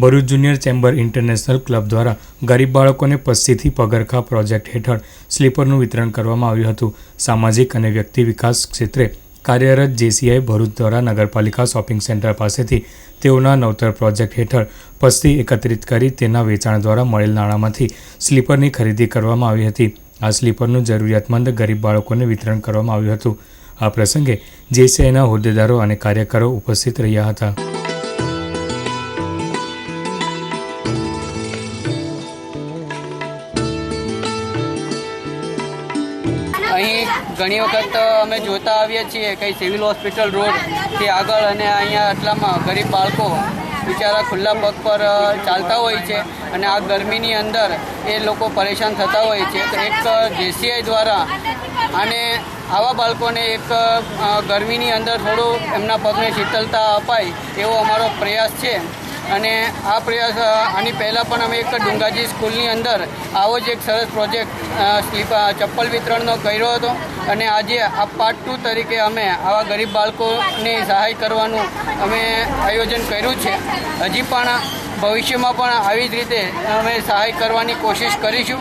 Bharuch junior chamber international club દ્વારા ગરીબ બાળકોને પસ્તીથી પગરખા પ્રોજેક્ટ હેઠળ સ્લીપરનું વિતરણ કરવામાં આવ્યું હતું. સામાજિક અને વ્યક્તિ વિકાસ ક્ષેત્રે કાર્યરત જેસીઆઈ ભરૂચ દ્વારા નગરપાલિકા શોપિંગ સેન્ટર પાસેથી તેઓના નવતર પ્રોજેક્ટ હેઠળ પસ્તી એકત્રિત કરી તેના વેચાણ દ્વારા મળેલ નાણાંમાંથી સ્લીપરની ખરીદી કરવામાં આવી હતી. આ સ્લીપરનું જરૂરિયાતમંદ ગરીબ બાળકોને વિતરણ કરવામાં આવ્યું હતું. આ પ્રસંગે જેસીઆઈના હોદ્દેદારો અને કાર્યકરો ઉપસ્થિત રહ્યા હતા. અહીં ઘણી વખત અમે જોતા આવીએ છીએ કંઈ સિવિલ હોસ્પિટલ રોડથી આગળ અને અહીંયા આટલામાં ગરીબ બાળકો બિચારા ખુલ્લા પગ પર ચાલતા હોય છે અને આ ગરમીની અંદર એ લોકો પરેશાન થતા હોય છે. તો એક જેસીઆઈ દ્વારા અને આવા બાળકોને એક ગરમીની અંદર થોડું એમના પગને શીતલતા અપાય એવો અમારો પ્રયાસ છે. અને આ પ્રયાસ આની પહેલાં પણ અમે એક ડુંગાજી સ્કૂલની અંદર આવો જ એક સરસ પ્રોજેક્ટ સ્લીપ ચપ્પલ વિતરણનો કર્યો હતો. અને આજે આ પાર્ટ ટુ તરીકે અમે આવા ગરીબ બાળકોને સહાય કરવાનું અમે આયોજન કર્યું છે. હજી પણ ભવિષ્યમાં પણ આવી જ રીતે અમે સહાય કરવાની કોશિશ કરીશું.